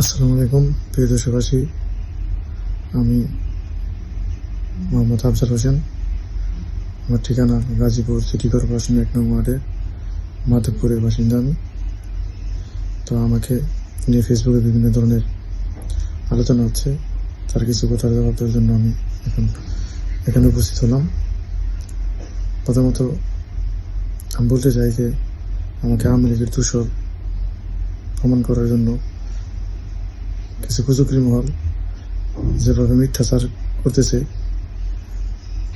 আসসালামু আলাইকুম, প্রিয় দেশবাসী। আমি মোহাম্মদ আফজাল হোসেন। আমার ঠিকানা গাজীপুর সিটি কর্পোরেশন এক নং ওয়ার্ডের মাধবপুরের বাসিন্দা আমি। তো আমাকে নিয়ে ফেসবুকে বিভিন্ন ধরনের আলোচনা হচ্ছে। তার কিছু কথার জবাব দেওয়ার জন্য আমি এখন এখানে উপস্থিত হলাম। প্রথমত, আমি বলতে চাই যে আমাকে আওয়ামী লীগের দূষর প্রমাণ করার জন্য কিছু কুচুকরি মহল যেভাবে মিথ্যাচার করতেছে,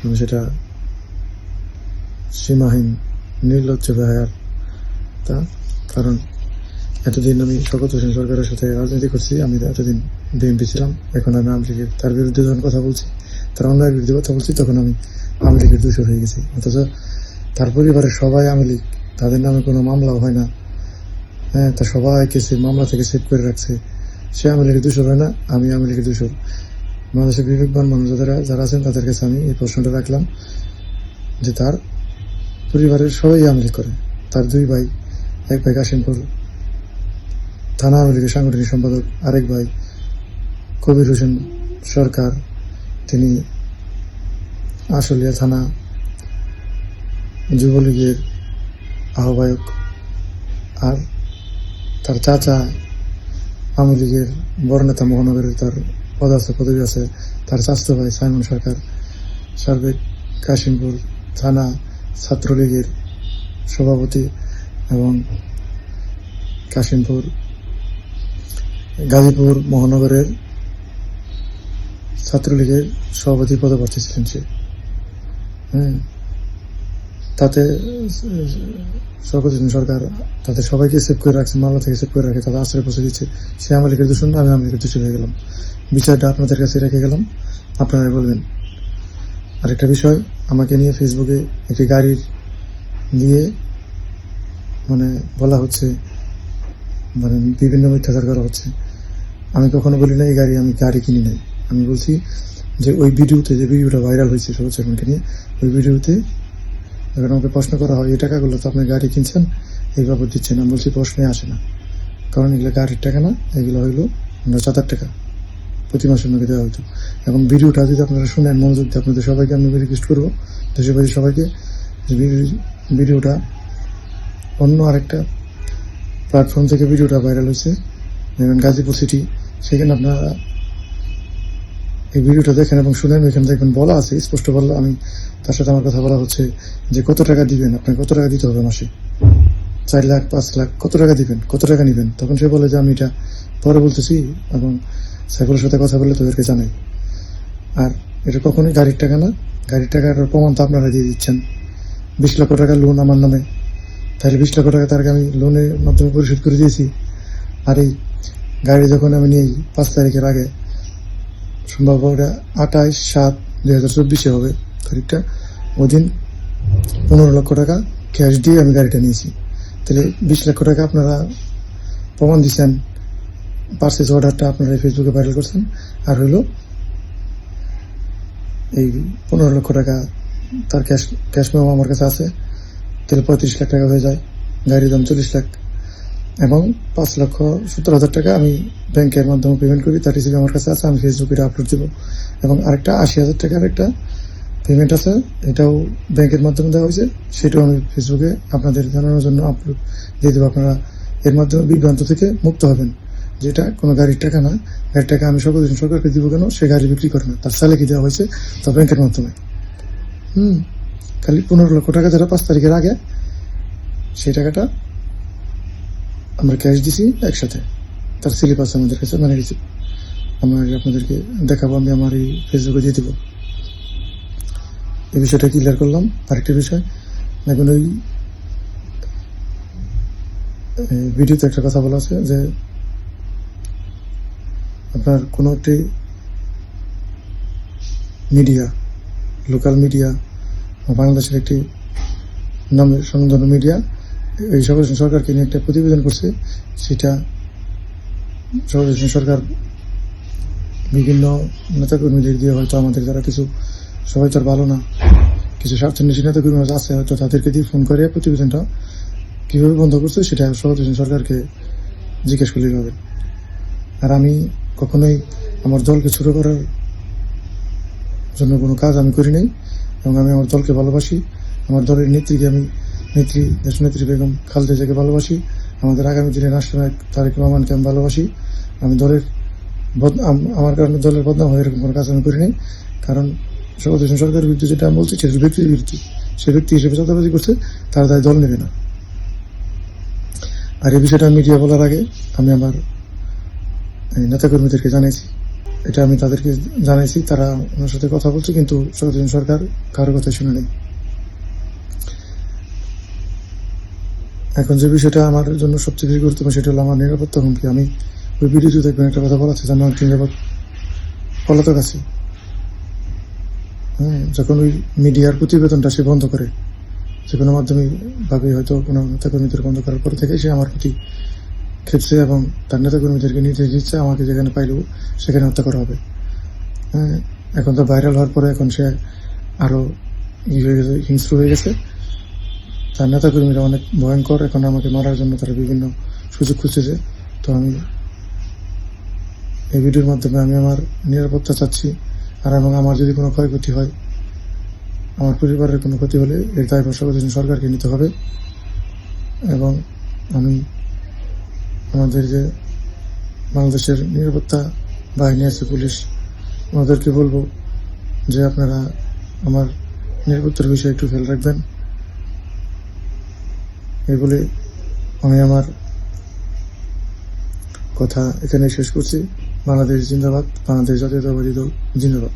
আমি সেটা সীমাহীন, নির্লজ্জ ব্যয়ার তা কারণ এতদিন আমি শকত হোসেন সরকারের সাথে রাজনীতি করছি, আমি এতদিন বিএনপি ছিলাম, এখন আমি আওয়ামী লীগের, তার বিরুদ্ধে যখন কথা বলছি, তার অন্যায়ের বিরুদ্ধে কথা বলছি, তখন আমি আওয়ামী লীগের দূষর হয়ে গেছি। অথচ তার পরিবারের সবাই আওয়ামী লীগ, তাদের নামে কোনো মামলাও হয় না। হ্যাঁ তা সবাইকে সে মামলা থেকে সেভ করে রাখছে। সে আওয়ামী লীগের দূষর হয় না, আমি লীগের দূষর। বাংলাদেশের বিবেকবান মানুষ যারা যারা আছেন তাদের কাছে আমি এই প্রশ্নটা রাখলাম যে তার পরিবারের সবাই আওয়ামী লীগ করে। তার দুই ভাই, এক ভাই কাশিমপুর। থানা আওয়ামী সাংগঠনিক সম্পাদক আরেক ভাই কবির হোসেন সরকার। তিনি আশুলিয়া থানা যুবলীগের আহ্বায়ক। আর তার চাচা আওয়ামী লীগের বড় নেতা মহানগরের তার পদ আছে পদবি আছে। তার স্বাস্থ্য ভাই সাইমন সরকার। সার্বিক কাশিমপুর থানা ছাত্রলীগের সভাপতি এবং কাশিমপুর গাজীপুর মহানগরের ছাত্রলীগের সভাপতি পদপ্রার্থী ছিলেন সে। হ্যাঁ। তাতে শওকত সরকার তাদের সবাইকে সেভ করে রাখছে, মামলা থেকে সেভ করে রাখে তাদের আশ্রয় পৌঁছে দিচ্ছে। সে আওয়ামী লীগের দূষণ আমি আওয়ামী লীগের দূষণ হয়ে গেলাম। বিচারটা আপনাদের কাছে রেখে গেলাম। আপনারা বলবেন, আরেকটা বিষয়, আমাকে নিয়ে ফেসবুকে একটি গাড়ির নিয়ে মানে বলা হচ্ছে মানে বিভিন্ন মিথ্যাচার করা হচ্ছে। আমি কখনো বলি না এই গাড়ি আমি গাড়ি কিনি নাই। আমি বলছি যে ওই ভিডিওতে যে ভিডিওটা ভাইরাল হয়েছে চেয়ারম্যানকে নিয়ে, ওই ভিডিওতে এখন আমাকে প্রশ্ন করা হয়, এই টাকাগুলো তো আপনি গাড়ি কিনছেন? এই বাবদ দিচ্ছেন আমি বলছি প্রশ্নে আসে না। কারণ এগুলো গাড়ির টাকা না, এগুলো হইল আমরা চাতার টাকা। প্রতি মাসে আমাকে দেওয়া হতো এবং ভিডিওটা যদি আপনারা শুনেন, মনোযোগ দিয়ে আপনাদের সবাইকে আমি রিকোয়েস্ট করব, দেশের সবাইকে ভিডিওটা অন্য আরেকটা প্ল্যাটফর্ম থেকে ভিডিওটা ভাইরাল হয়েছে, যেমন গাজীপুর সিটি সেখানে আপনারা এই ভিডিওটা দেখেন এবং শুনেন ওইখানে দেখবেন বলা আছে, স্পষ্ট বলা, আমি তার সাথে আমার কথা বলা হচ্ছে যে কত টাকা দিবেন আপনার কত টাকা দিতে হবে মাসে? চার লাখ, পাঁচ লাখ, কত টাকা দিবেন, কত টাকা নেবেন? তখন সে বলে যে আমি এটা পরে বলতেছি এবং সাইফুলের সাথে কথা বলে তাদেরকে জানাই। আর এটা কখনোই গাড়ির টাকা না। গাড়ির টাকার প্রমাণ তো আপনারা দিয়ে দিচ্ছেন। বিশ লক্ষ টাকা লোন আমার নামে। তাহলে বিশ লক্ষ টাকা তারকে আমি লোনের মাধ্যমে পরিশোধ করে দিয়েছি। আর এই গাড়ি যখন আমি নিই পাঁচ তারিখের আগে সম্ভব ওটা আঠাইশ সাত দুই হাজার চব্বিশে হবে তারিখটা ওই দিন পনেরো লক্ষ টাকা ক্যাশ দিয়ে আমি গাড়িটা নিয়েছি। তাহলে বিশ লক্ষ টাকা আপনারা প্রমাণ দিচ্ছেন পার্সেস অর্ডারটা আপনারা ফেসবুকে ভাইরাল করছেন। আর হইল এই পনেরো লক্ষ টাকা তার ক্যাশ ক্যাশ আমার কাছে আছে। তাহলে পঁয়ত্রিশ লাখ টাকা হয়ে যায়। গাড়ির দাম চল্লিশ লাখ। এবং পাঁচ লক্ষ সত্তর হাজার টাকা আমি ব্যাংকের মাধ্যমে পেমেন্ট করি, তার রিসিভ আমার কাছে আছে, আমি ফেসবুকে আপলোড দেবো। এবং আরেকটা আশি হাজার টাকার একটা পেমেন্ট আছে, এটাও ব্যাংকের মাধ্যমে দেওয়া হয়েছে, সেটাও আমি ফেসবুকে আপনাদের জানানোর জন্য আপলোড দিয়ে দেবো। আপনারা এর মাধ্যমে বিভ্রান্ত থেকে মুক্ত হবেন। যেটা কোনো গাড়ির টাকা না, গাড়ির টাকা আমি সকল সরকারকে দিব কেন? সে গাড়ি বিক্রি করে না, তার স্যালারি দেওয়া হয়েছে? তার ব্যাংকের মাধ্যমে। হুম, খালি পনেরো লক্ষ টাকা যারা পাঁচ তারিখের আগে, সেই টাকাটা আমরা ক্যাশ দিছি একসাথে। তার আছে আমাদের কাছে মানে রিসিভ আমরা আপনাদেরকে দেখাবো, আমি আমার এই ফেসবুকে দিয়ে দিব। এই বিষয়টা ক্লিয়ার করলাম। আরেকটা বিষয় এখন ওই ভিডিওতে একটা কথা বলা আছে যে, আপনার কোনো একটি মিডিয়া লোকাল মিডিয়া বাংলাদেশের একটি নামের স্বনামধন্য মিডিয়া এই সকল সরকারকে নিয়ে একটা প্রতিবেদন করছে, সেটা সকল সরকার বিভিন্ন নেতাকর্মীদের দিয়ে হয়তো আমাদের যারা কিছু আর ভালো না, কিছু স্বার্থন্বেষী নেতাকর্মী আছে, হয়তো তাদেরকে দিয়ে ফোন করে প্রতিবেদনটা কীভাবে বন্ধ করছে সেটা সকল সরকারকে জিজ্ঞেস করলেই হবে। আর আমি কখনোই আমার দলকে ছোট করার জন্য কোনো কাজ আমি করি নাই, এবং আমি আমার দলকে ভালোবাসি, আমার দলের নেত্রীকে আমি নেত্রী দেশনেত্রী বেগম খালেদা জিয়াকে ভালোবাসি। আমাদের আগামী দিনে রাষ্ট্রনায়ক তারেক রহমানকে আমি ভালোবাসি। আমি দলের আমার কারণে দলের বদনাম হয় এরকম কোনো কাজ আমি করি নাই কারণ হোসেন সরকারের বিরুদ্ধে যেটা আমি বলছি, সেটা ব্যক্তির বিরুদ্ধে। সে ব্যক্তি হিসেবে চাঁদাবাজি করছে, তার দায় দল নেবে না। আর এই বিষয়টা মিডিয়া বলার আগে আমি আমার নেতাকর্মীদেরকে জানিয়েছি এটা আমি তাদেরকে জানাইছি, তারা ওনার সাথে কথা বলছে, কিন্তু সরকার কারও কথা শুনে নেই এখন যে বিষয়টা আমার জন্য সবচেয়ে বেশি গুরুত্বপূর্ণ সেটা হলো আমার নিরাপত্তা হুমকি। আমি ওই ভিডিওতে দেখবেন একটা কথা বলা আছে যে আমি একটি নিরাপদ পলাতক আছি। হ্যাঁ যখন ওই মিডিয়ার প্রতিবেদনটা সে বন্ধ করে, যে কোনো মাধ্যমে ভাবে হয়তো কোনো নেতাকর্মীদের বন্ধ করার পর থেকে সে আমার প্রতি খেপছে এবং তার নেতাকর্মীদেরকে নির্দেশ দিচ্ছে, আমাকে যেখানে পাইলেও সেখানে হত্যা করা হবে। হ্যাঁ এখন তো ভাইরাল হওয়ার পরে এখন সে আরও ই হয়ে গেছে, হিংস্র হয়ে গেছে। তার নেতাকর্মীরা অনেক ভয়ঙ্কর। এখন আমাকে মারার জন্য তারা বিভিন্ন সুযোগ খুঁজেছে তো আমি এই ভিডিওর মাধ্যমে আমি আমার নিরাপত্তা চাচ্ছি। আর এবং আমার যদি কোনো ক্ষয়ক্ষতি হয়, আমার পরিবারের কোনো ক্ষতি হলে এর দায় বর্ষাবধীন সরকারকে নিতে হবে। এবং আমি আমাদের যে বাংলাদেশের নিরাপত্তা বাহিনী আছে, পুলিশ ওনাদেরকে বলব যে আপনারা আমার নিরাপত্তার বিষয়ে একটু খেয়াল রাখবেন। এই বলে আমি আমার কথা এখানে শেষ করছি। বাংলাদেশ জিন্দাবাদ বাংলাদেশ জাতীয়তাবাদী দল জিন্দাবাদ।